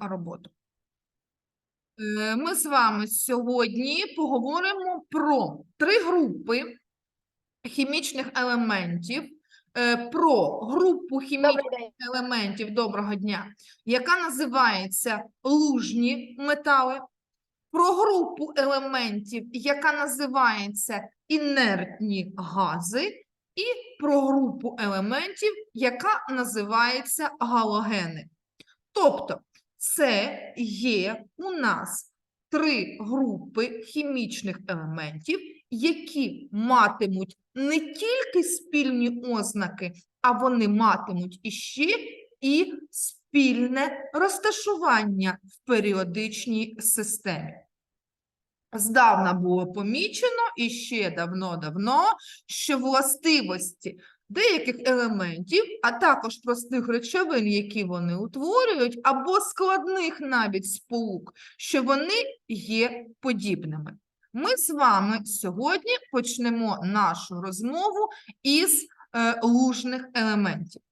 роботу. Е, Ми з вами сьогодні поговоримо про три групи хімічних елементів, е, про групу хімічних елементів. Доброго дня, яка називається лужні метали, про групу елементів, яка називається інертні гази, і про групу елементів, яка називається галогени. Тобто, це є у нас три групи хімічних елементів, які матимуть не тільки спільні ознаки, а вони матимуть іще і спільне розташування в періодичній системі. Здавна було помічено і ще давно-давно, що властивості деяких елементів, а також простих речовин, які вони утворюють, або складних навіть сполук, що вони є подібними. Ми з вами сьогодні почнемо нашу розмову із е, лужних елементів.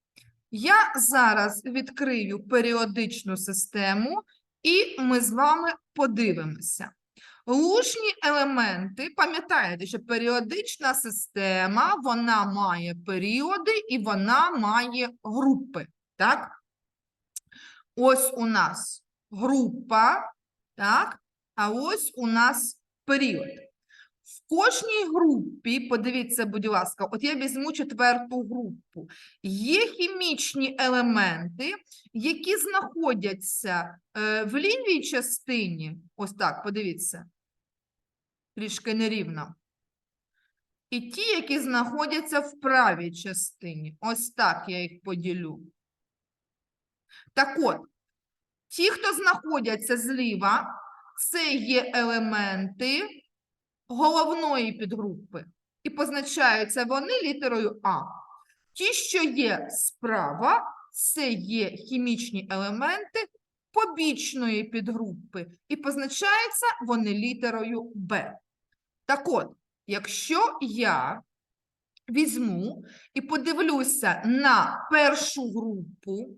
Я зараз відкрию періодичну систему, і ми з вами подивимося. Лужні елементи, пам'ятаєте, що періодична система, вона має періоди і вона має групи, так? Ось у нас група, так? А ось у нас період. В кожній групі, подивіться, будь ласка, от я візьму четверту групу. Є хімічні елементи, які знаходяться е, в лівій частині. Ось так, подивіться трішки нерівно. І ті, які знаходяться в правій частині. Ось так я їх поділю. Так от, ті, хто знаходяться зліва, це є елементи головної підгрупи. І позначаються вони літерою А. Ті, що є справа, це є хімічні елементи побічної підгрупи. І позначаються вони літерою Б. Так от, якщо я візьму і подивлюся на першу групу,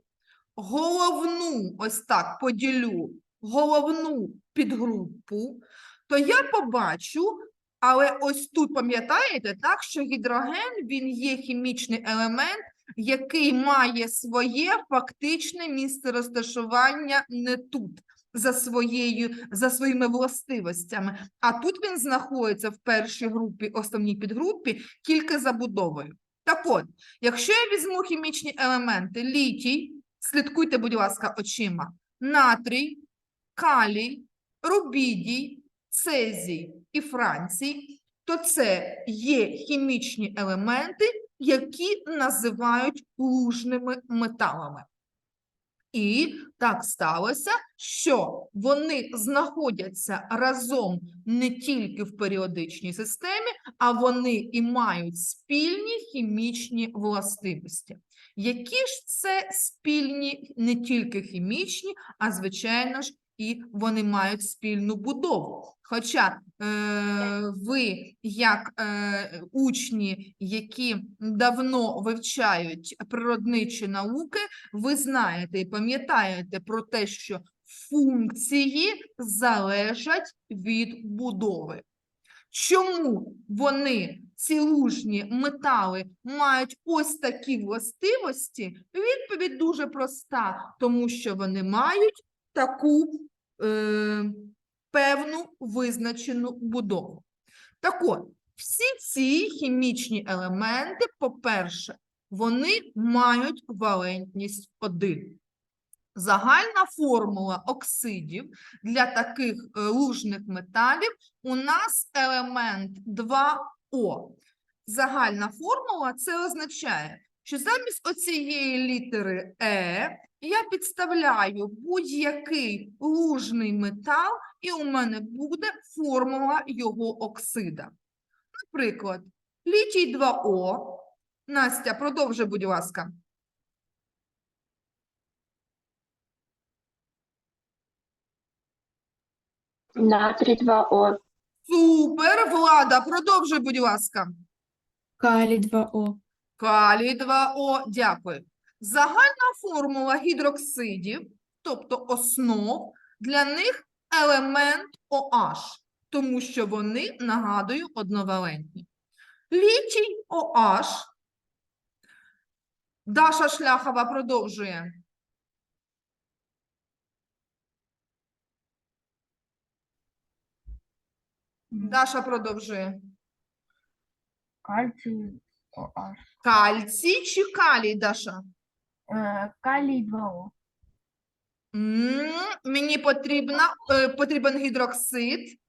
головну, ось так поділю головну підгрупу, то я побачу, але ось тут пам'ятаєте, так, що гідроген він є хімічний елемент, який має своє фактичне місце розташування не тут, за, своєю, за своїми властивостями, а тут він знаходиться в першій групі, основній підгрупі, тільки забудовою. Так от, якщо я візьму хімічні елементи літій, слідкуйте, будь ласка, очима, натрій, калій, рубідій, цезій і францій, то це є хімічні елементи, які називають лужними металами. І так сталося, що вони знаходяться разом не тільки в періодичній системі, а вони і мають спільні хімічні властивості. Які ж це спільні не тільки хімічні, а звичайно ж і вони мають спільну будову. Хоча е, ви, як е, учні, які давно вивчають природничі науки, ви знаєте і пам'ятаєте про те, що функції залежать від будови. Чому вони, ці лужні метали, мають ось такі властивості? Відповідь дуже проста, тому що вони мають таку е, певну визначену будову. Так от, всі ці хімічні елементи, по-перше, вони мають валентність 1. Загальна формула оксидів для таких е, лужних металів у нас елемент 2О. Загальна формула це означає, що замість оцієї літери Е я підставляю будь-який лужний метал, і у мене буде формула його оксида. Наприклад, літій 2О. Настя, продовжуй, будь ласка. Натрій 2О. Супер, Влада, продовжуй, будь ласка. Калій 2О. Калій 2О, дякую. Загальна формула гідроксидів тобто основ, для них елемент OH, тому що вони, нагадую, одновалентні. Літій OH. Даша Шляхова продовжує. Даша продовжує. Кальцій OH. Кальцій чи калій, Даша? Е, Калій 2О. М, Мені потрібна, е, потрібен гідроксид.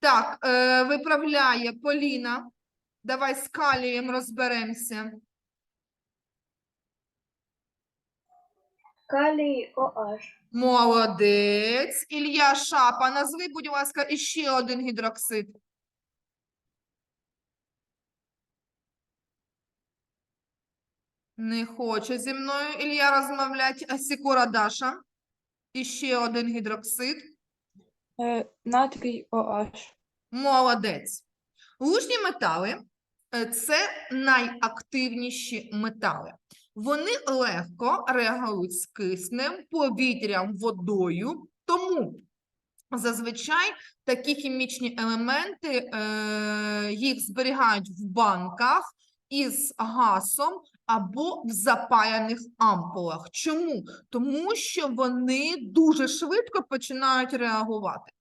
Так, е, виправляє Поліна. Давай з калієм розберемося. Калій OH. Молодець. Ілля Шапа, назви, будь ласка, іще один гідроксид. Не хоче зі мною Ілля розмовляти. А Сікора Даша. Іще один гідроксид. Натрій OH. Молодець. Лужні метали е, це найактивніші метали. Вони легко реагують з киснем, повітрям, водою. Тому зазвичай такі хімічні елементи е, їх зберігають в банках із газом або в запаяних ампулах. Чому? Тому що вони дуже швидко починають реагувати.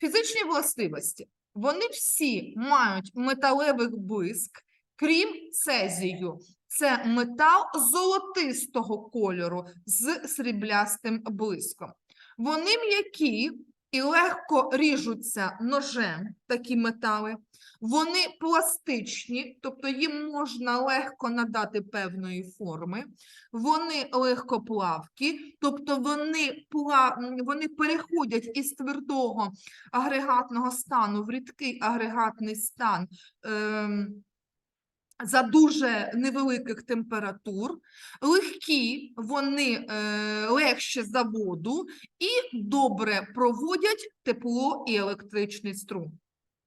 Фізичні властивості. Вони всі мають металевий блиск, крім цезію. Це метал золотистого кольору з сріблястим блиском. Вони м'які і легко ріжуться ножем, такі метали. Вони пластичні, тобто їм можна легко надати певної форми. Вони легкоплавкі, тобто вони, вони переходять із твердого агрегатного стану в рідкий агрегатний стан ем, за дуже невеликих температур, легкі, вони е, легші за воду і добре проводять тепло і електричний струм.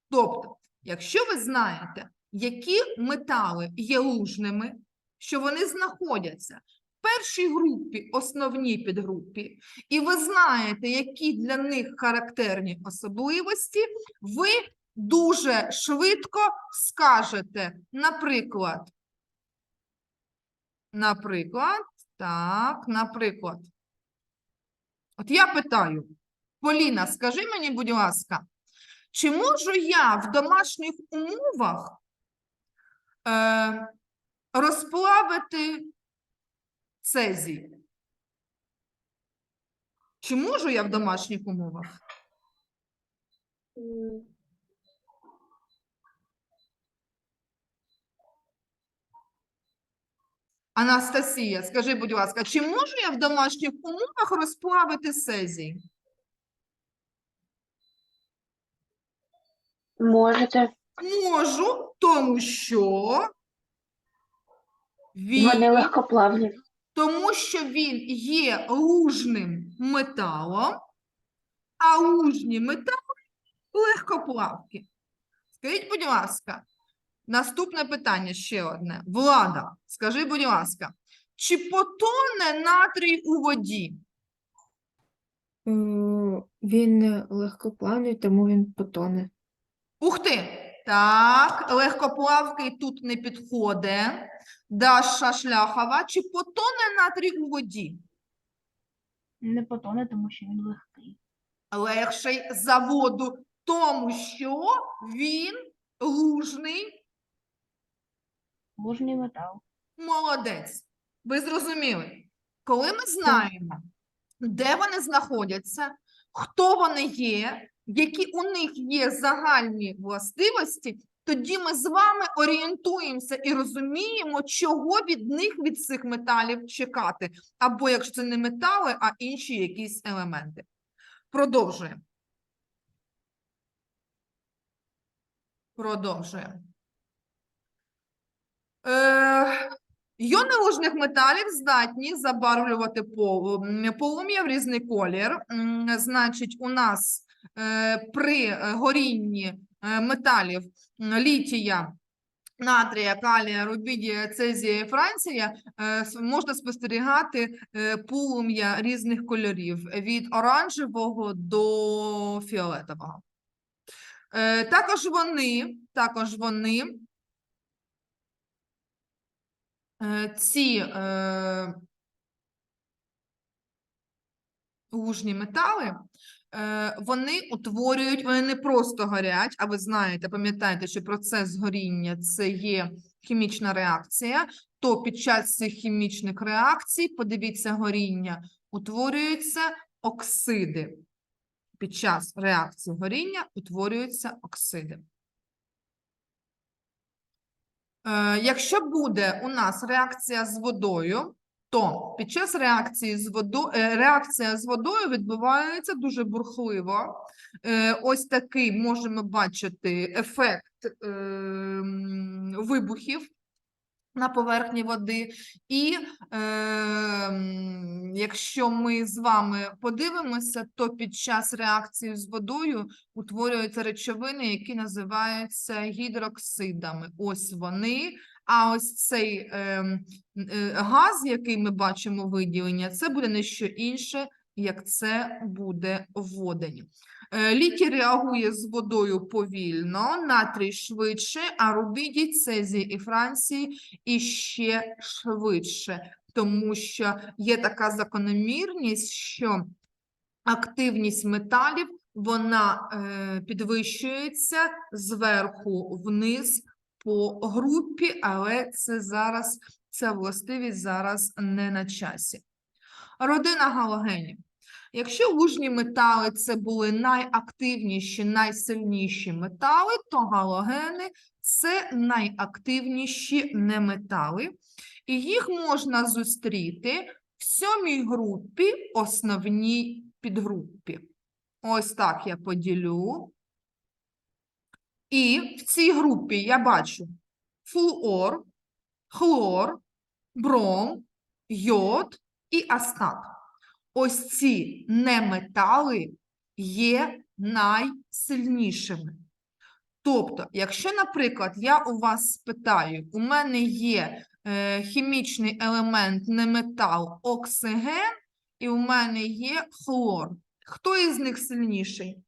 Тобто, якщо ви знаєте, які метали є лужними, що вони знаходяться в першій групі, основній підгрупі, і ви знаєте, які для них характерні особливості, ви дуже швидко скажете, наприклад, наприклад, так, наприклад. От я питаю, Поліна, скажи мені, будь ласка, чи можу я в домашніх умовах е, розплавити цезій? Чи можу я в домашніх умовах? Анастасія, скажи, будь ласка, чи можу я в домашніх умовах розплавити цезій? Можете. Можу, тому що він, Вони легкоплавні. тому що він є лужним металом, а лужні метали легкоплавкі. Скажіть, будь ласка, наступне питання ще одне. Влада, скажи, будь ласка, чи потоне натрій у воді? Е, Він легкоплавний, тому він потоне. Ух ти! Так, легкоплавкий тут не підходить. Даша Шляхова, чи потоне натрій у воді? Не потоне, тому що він легкий. Легший за воду, тому що він лужний Лужний метал. молодець. Ви зрозуміли? Коли ми знаємо, де вони знаходяться, хто вони є, які у них є загальні властивості, тоді ми з вами орієнтуємося і розуміємо, чого від них, від цих металів чекати. Або якщо це не метали, а інші якісь елементи. Продовжуємо. Продовжуємо. Е, Йони лужних металів здатні забарвлювати полум'я в різний колір. Значить, у нас при е, горінні е, металів літія натрія, калія, рубідія, цезія і франція е, можна спостерігати е, полум'я різних кольорів від оранжевого до фіолетового. Е, Також вони, також вони е, ці е, лужні метали, е, вони утворюють, вони не просто горять, а ви знаєте, пам'ятаєте, що процес горіння це є хімічна реакція, то під час цих хімічних реакцій, подивіться, горіння, утворюються оксиди. Під час реакції горіння утворюються оксиди. Е, Якщо буде у нас реакція з водою, то під час реакції з водою, реакція з водою відбувається дуже бурхливо. Е, Ось такий можемо бачити ефект е, вибухів на поверхні води. І е, якщо ми з вами подивимося, то під час реакції з водою утворюються речовини, які називаються гідроксидами. Ось вони. А ось цей ем, е, газ, який ми бачимо виділення, це буде не що інше, як це буде водень. Е, Літій реагує з водою повільно, натрій швидше, а рубідій, цезій і Франції іще швидше, тому що є така закономірність, що активність металів вона е, підвищується зверху вниз по групі, але це зараз ця властивість зараз не на часі. Родина галогенів. Якщо лужні метали це були найактивніші, найсильніші метали, то галогени це найактивніші неметали, і їх можна зустріти в сьомій групі, основній підгрупі. Ось так я поділю. І в цій групі я бачу флуор, хлор, бром, йод і астат. Ось ці неметали є найсильнішими. Тобто, якщо, наприклад, я у вас спитаю, у мене є е, хімічний елемент неметал оксиген, і у мене є хлор. Хто із них сильніший?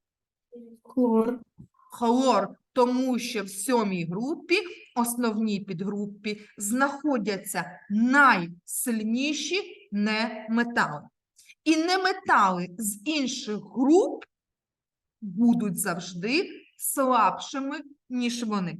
Хлор. Хлор, тому що в сьомій групі, основній підгрупі, знаходяться найсильніші неметали. І неметали з інших груп будуть завжди слабшими, ніж вони.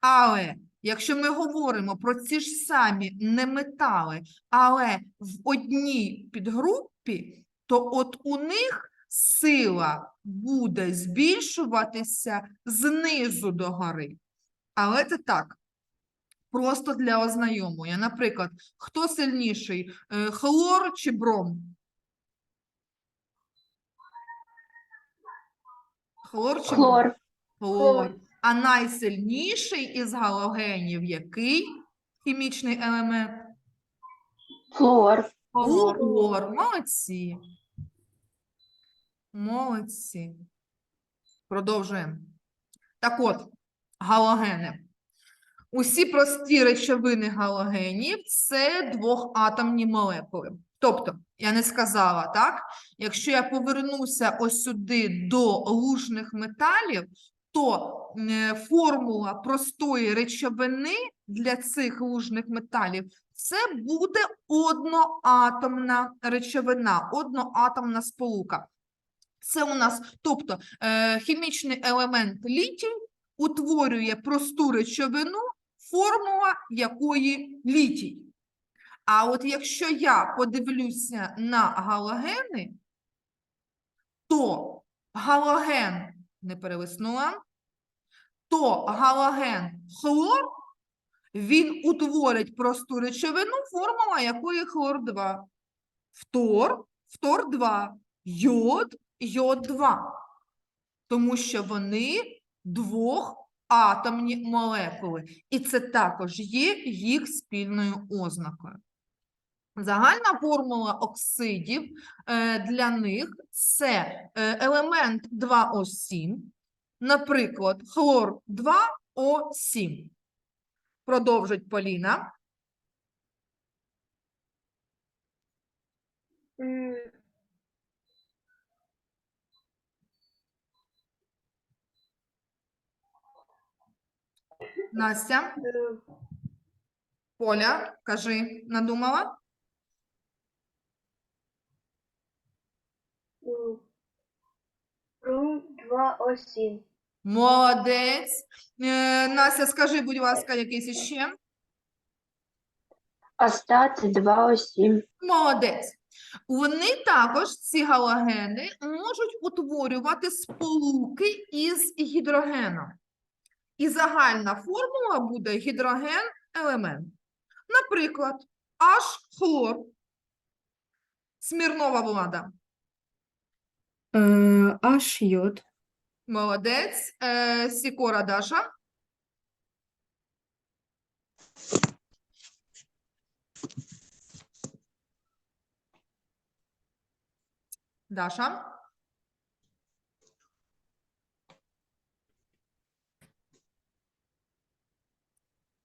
Але якщо ми говоримо про ці ж самі неметали, але в одній підгрупі, то от у них сила буде збільшуватися знизу до гори. Але це так, просто для ознайомлення. Наприклад, хто сильніший, е, хлор чи бром? Хлор чи бром? Хлор. Хлор. А найсильніший із галогенів який хімічний елемент? Флуор. Флуор. Молодці. Молодці. Продовжуємо. Так от, галогени. Усі прості речовини галогенів це двохатомні молекули. Тобто, я не сказала, так? Якщо я повернуся ось сюди до лужних металів, то е, формула простої речовини для цих лужних металів це буде одноатомна речовина, одноатомна сполука. Це у нас, тобто, е, хімічний елемент літій утворює просту речовину, формула якої літій. А от якщо я подивлюся на галогени, то галоген не перелиснула, то галоген хлор, він утворить просту речовину, формула якої хлор 2. Фтор, фтор 2, йод, йод 2. Тому що вони двохатомні молекули. І це також є їх спільною ознакою. Загальна формула оксидів е, для них це е, елемент 2О7, наприклад, хлор 2О7. Продовжить Поліна. Настя. Поля, кажи, надумала? Рум 2 осінь. Молодець. Е, Настя, скажи, будь ласка, якийсь іще? Остати 2 осінь. Молодець. Вони також, ці галогени, можуть утворювати сполуки із гідрогеном. І загальна формула буде гідроген-елемент. Наприклад, H-хлор. Смірнова влада. Е, Аж йод. Молодець. Е, Сікора Даша. Даша.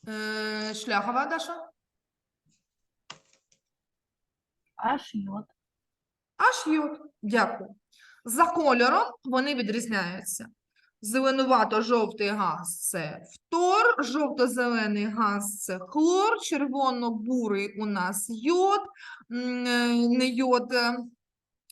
Е, Шляхова Даша. Аж йод. Аж йод. Дякую. За кольором вони відрізняються. Зеленувато-жовтий газ це фтор, жовто-зелений газ це хлор, червоно-бурий у нас йод, е, не йод, е,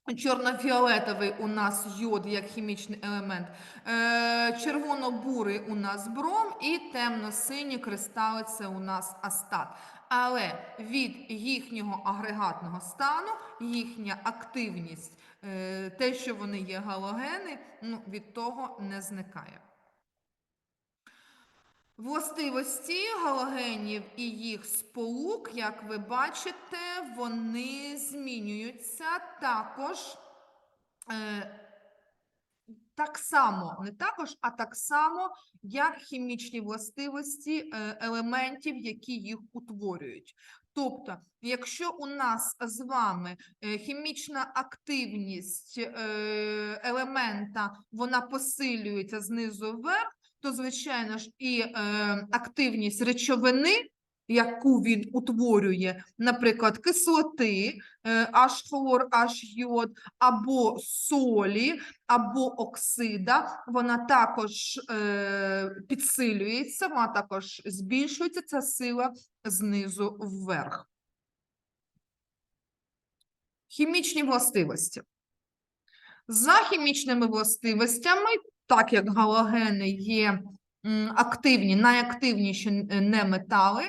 чорно-фіолетовий у нас йод як хімічний елемент, е, червоно-бурий у нас бром і темно-сині кристали це у нас астат. Але від їхнього агрегатного стану їхня активність, е, те, що вони є галогени, ну, від того не зникає. Властивості галогенів і їх сполук, як ви бачите, вони змінюються також е, так само, не також, а так само, як хімічні властивості е, елементів, які їх утворюють. Тобто, якщо у нас з вами е, хімічна активність е, елемента вона посилюється знизу вверх, то, звичайно ж, і е, активність речовини, яку він утворює, наприклад, кислоти, е, аж хлор, аж йод, або солі, або оксида, вона також е, підсилюється, вона також збільшується ця сила знизу вверх. Хімічні властивості. За хімічними властивостями, так як галогени є активні, найактивніші н- не метали,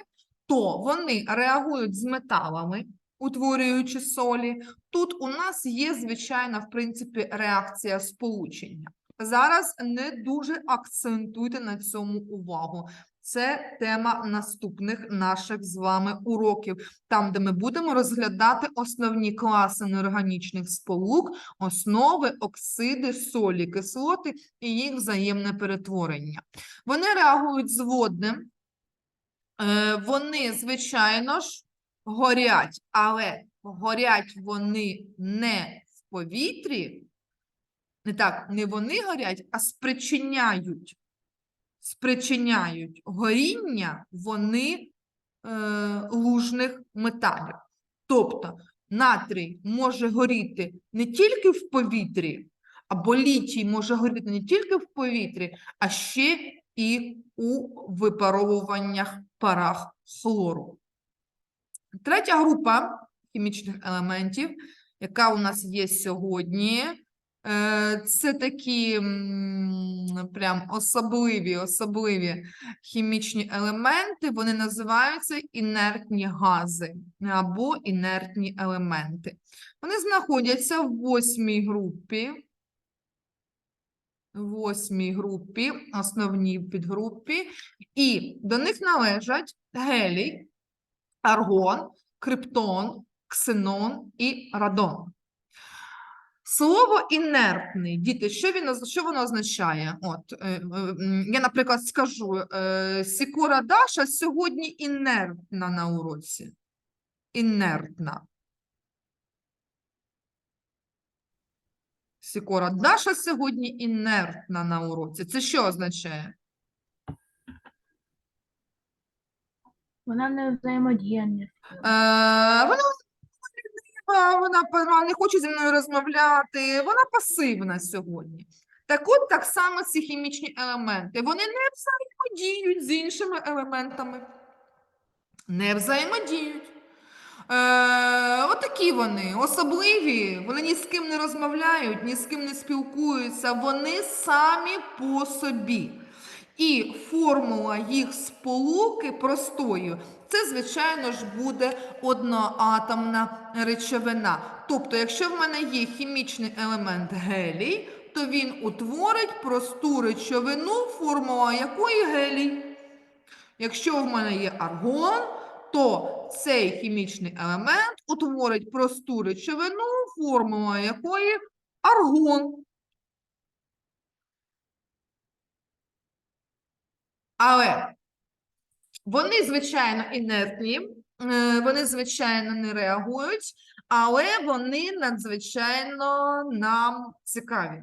то вони реагують з металами, утворюючи солі. Тут у нас є звичайна, в принципі, реакція сполучення. Зараз не дуже акцентуйте на цьому увагу. Це тема наступних наших з вами уроків, там, де ми будемо розглядати основні класи неорганічних сполук, основи, оксиди, солі, кислоти і їх взаємне перетворення. Вони реагують з водним, е, вони, звичайно ж, горять, але горять вони не в повітрі, не так, не вони горять, а спричиняють, спричиняють горіння вони е, лужних металів. Тобто натрій може горіти не тільки в повітрі, або літій може горіти не тільки в повітрі, а ще і у випаровуваннях парах хлору. Третя група хімічних елементів, яка у нас є сьогодні, це такі прям особливі, особливі хімічні елементи, вони називаються інертні гази або інертні елементи. Вони знаходяться в восьмій групі. Восьмій групі, основній підгрупі, і до них належать гелій, аргон, криптон, ксенон і радон. Слово інертний, діти, що, він, що воно означає? От, е, е, я, наприклад, скажу, е, Сікора Даша сьогодні інертна на уроці. Інертна. Сікора Даша сьогодні інертна на уроці. Це що означає? Вона не взаємодіє. Е, вона вона не хоче зі мною розмовляти, вона пасивна сьогодні. Так от так само ці хімічні елементи, вони не взаємодіють з іншими елементами. Не взаємодіють. Е, отакі вони, особливі, вони ні з ким не розмовляють, ні з ким не спілкуються, вони самі по собі. І формула їх сполуки простою це, звичайно ж, буде одноатомна речовина. Тобто, якщо в мене є хімічний елемент гелій, то він утворить просту речовину, формула якої гелій. Якщо в мене є аргон, то цей хімічний елемент утворить просту речовину, формула якої аргон. Але вони, звичайно, інертні, е, вони, звичайно, не реагують, але вони надзвичайно нам цікаві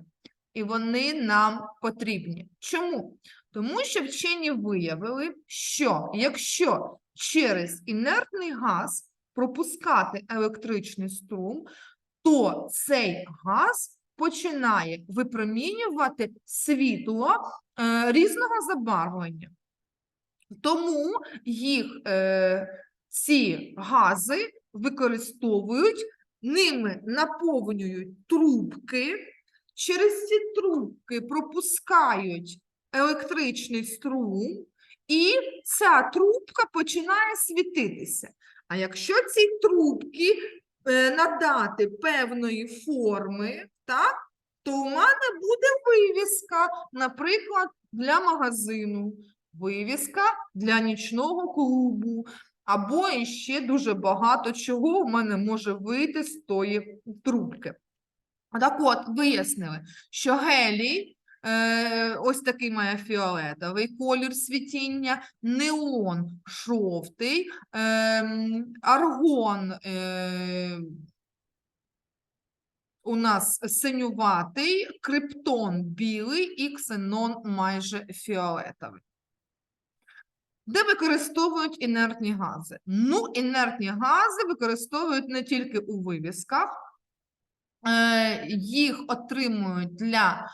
і вони нам потрібні. Чому? Тому що вчені виявили, що якщо через інертний газ пропускати електричний струм, то цей газ починає випромінювати світло е, різного забарвлення. Тому їх е, ці гази використовують, ними наповнюють трубки, через ці трубки пропускають електричний струм, і ця трубка починає світитися. А якщо ці трубки е, надати певної форми, так, то у мене буде вивіска, наприклад, для магазину, вивіска для нічного клубу, або іще дуже багато чого в мене може вийти з тої трубки. Так от, вияснили, що гелій, е, ось такий має фіолетовий колір світіння, неон жовтий, ем, аргон е, у нас синюватий, криптон білий і ксенон майже фіолетовий. Де використовують інертні гази? Ну, інертні гази використовують не тільки у вивісках, е, їх отримують для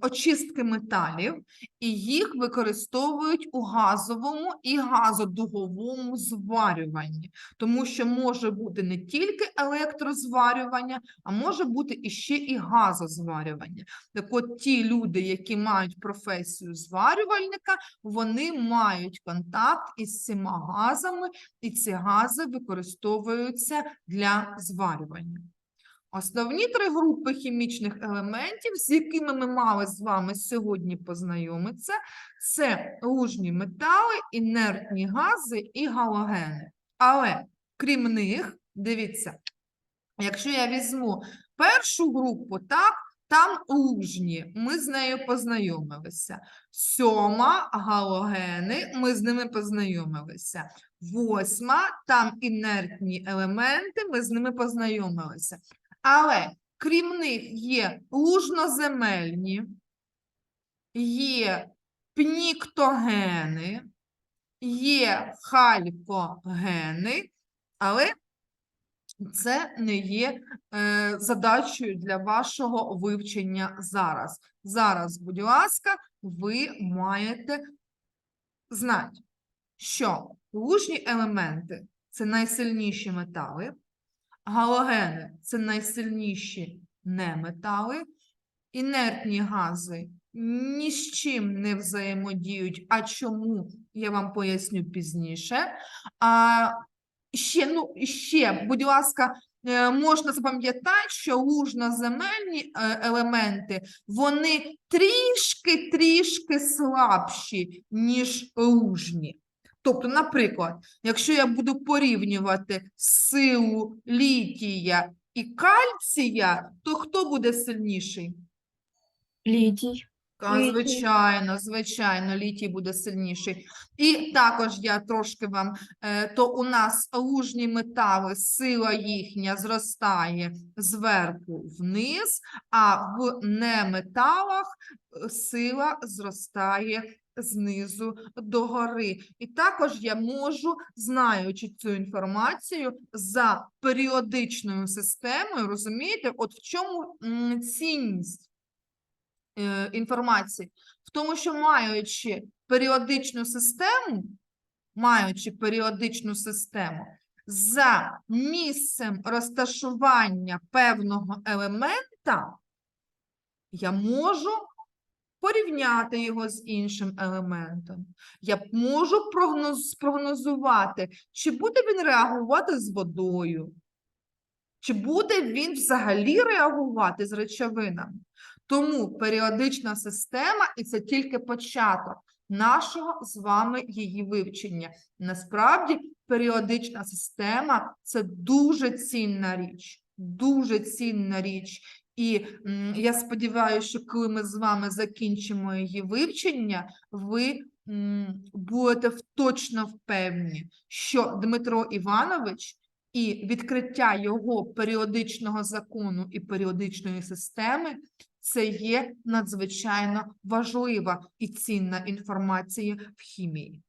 очистки металів, і їх використовують у газовому і газодуговому зварюванні, тому що може бути не тільки електрозварювання, а може бути іще і газозварювання. Так от ті люди, які мають професію зварювальника, вони мають контакт із цими газами, і ці гази використовуються для зварювання. Основні три групи хімічних елементів, з якими ми мали з вами сьогодні познайомитися, це лужні метали, інертні гази і галогени. Але крім них, дивіться, якщо я візьму першу групу, так, там лужні, ми з нею познайомилися. Сьома галогени, ми з ними познайомилися. Восьма, там інертні елементи, ми з ними познайомилися. Але крім них є лужноземельні, є пніктогени, є халькогени, але це не є е, задачею для вашого вивчення зараз. Зараз, будь ласка, ви маєте знати, що лужні елементи це найсильніші метали, галогени це найсильніші неметали, інертні гази ні з чим не взаємодіють. А чому я вам поясню пізніше. А ще, ну, ще, будь ласка, е, можна запам'ятати, що лужноземельні е, елементи вони трішки-трішки слабші, ніж лужні. Тобто, наприклад, якщо я буду порівнювати силу літія і кальція, то хто буде сильніший? Літій. А, Звичайно, звичайно, літій буде сильніший. І також я трошки вам, е, то у нас лужні метали, сила їхня зростає зверху вниз, а в неметалах е, сила зростає знизу догори. І також я можу, знаючи цю інформацію, за періодичною системою, розумієте, от в чому цінність е, інформації? В тому, що маючи періодичну систему, маючи періодичну систему, за місцем розташування певного елемента, я можу порівняти його з іншим елементом. Я можу прогноз, спрогнозувати, чи буде він реагувати з водою, чи буде він взагалі реагувати з речовинами. Тому періодична система і це тільки початок нашого з вами її вивчення. Насправді, періодична система це дуже цінна річ, дуже цінна річ. І я сподіваюся, що коли ми з вами закінчимо її вивчення, ви будете точно впевнені, що Дмитро Іванович і відкриття його періодичного закону і періодичної системи це є надзвичайно важлива і цінна інформація в хімії.